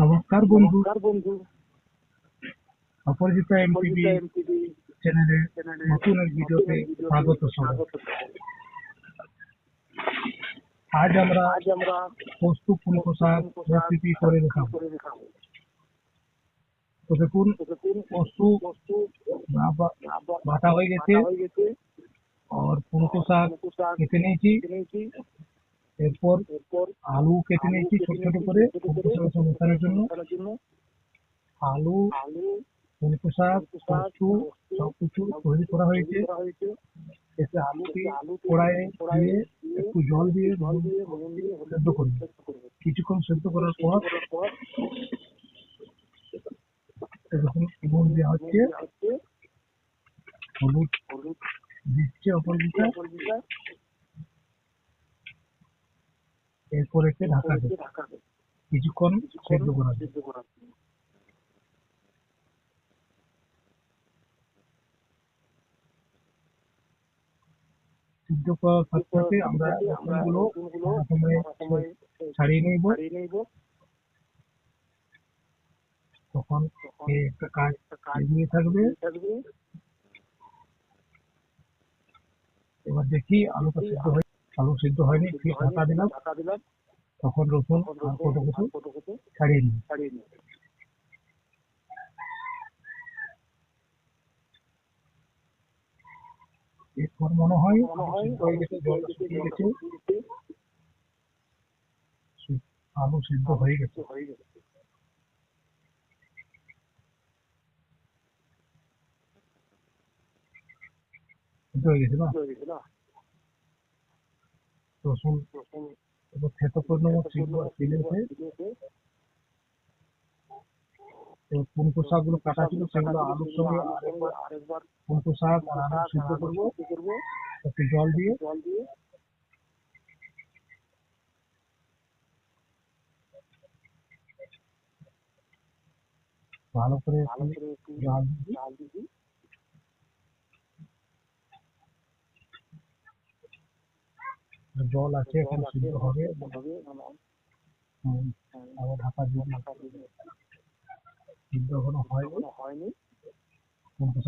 নমস্কার বন্ধু নমস্কার বন্ধু অপরাজিতা এমটিভি অপরাজিতা এমটিভি চ্যানেলে চ্যানেলে নতুন এক ভিডিওতে ভিডিওতে স্বাগত সবাই স্বাগত। আজ আমরা আজ আমরা পোস্ত পুলি শাক রেসিপি করে দেখাবো করে দেখাবো তো দেখুন তো দেখুন পোস্ত বস্তু বা- বা- আবার বাটা হয়ে গেছে কাটা হয়ে গেছে আর পুলকো এরপর আলু কেটে নিয়েছি ছোট ছোট করে মেশানোর জন্য। আলু শাক তৈরি করা হয়েছে। এতে আলুটি কড়াইয়ে কড়াইয়ে দিয়ে একটু জল দিয়ে জল দিয়ে সেদ্ধ করব। কিছুক্ষণ সেদ্ধ করার পর নুন দেওয়া হচ্ছে। হলুদ দিচ্ছে অপরাজিতা এরপর একে ঢাকা দেবে। কিছুক্ষণ সেদ্ধ করা যাবে সিদ্ধ করার সাথে সাথে আমরা রসুনগুলো প্রথমে ছাড়িয়ে নেব। তখন একটা কাজ এগিয়ে থাকবে। থাকবে। এবার দেখি আলুটা সিদ্ধ হয় আলু সিদ্ধ হয়নি ফির ঢাকা দিলাম। তখন রসুন আর কত কিছু ছাড়িয়ে নিই। এরপর মনে হয় সিদ্ধ গেছে জল শুকিয়ে গেছে। আলু সিদ্ধ হয়ে গেছে। হয়ে গেছে না? নেব সিদ্ধ সিলেছে দিয়েছে এবার পুনকো শাকগুলো কাটা ছিল সেগুলো আলুর সঙ্গে আরেকবার আরেকবার শাক আর আলু সিদ্ধ করব। একটু জল দিয়ে। জল দিয়ে। ভালো করে জাল দিবি জাল আছে এখন সিদ্ধ হবে। হুম, আবার ঢাকা দিয়ে। সিদ্ধ এখনও হয়নি। হয়নি। পুনকো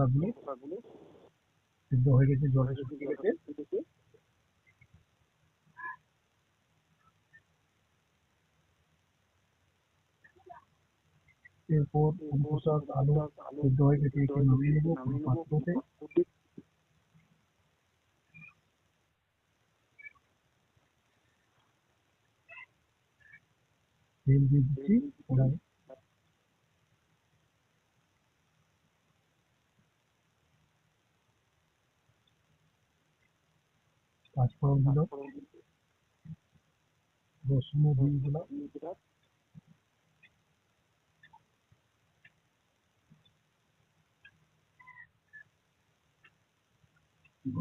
সিদ্ধ হয়ে গেছে জলে শুকিয়ে গেছে। এরপর আলু সিদ্ধ হয়ে গেছে নামিয়ে নেব পাত্রতে। তেল দিয়ে দিচ্ছি কড়াই পাঁচফোড়ন দিল রসুনও দিয়ে দিলাম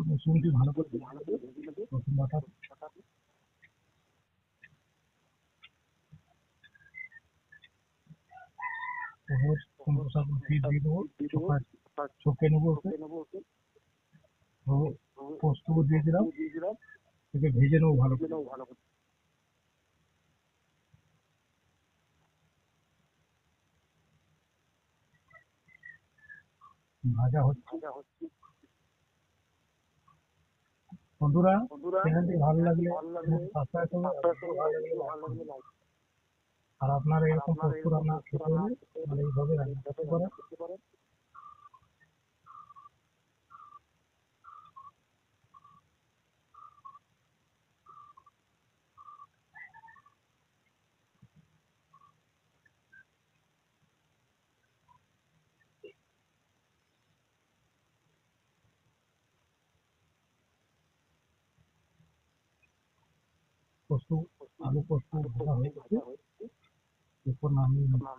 রসুনটি ভালো করে রসুন বাটা এবার কুমড়ো শাক দিয়ে দেবো চোখে নেব ওকে। ও পোস্ত দিয়ে দিলাম। একে ভেজে নেব ভালো করে ভালো করে। ভাজা হচ্ছে। বন্ধুরা ভালো লাগলে ভালো লাগলে ভালো লাগলে আর আপনার এরকম আপনারা পোস্ত রান্না খেতে হলে তাহলে এইভাবে রান্না করতে পারেন। পোস্ত আলু পোস্ত ভাজা হয়ে গেছে। de forma mínima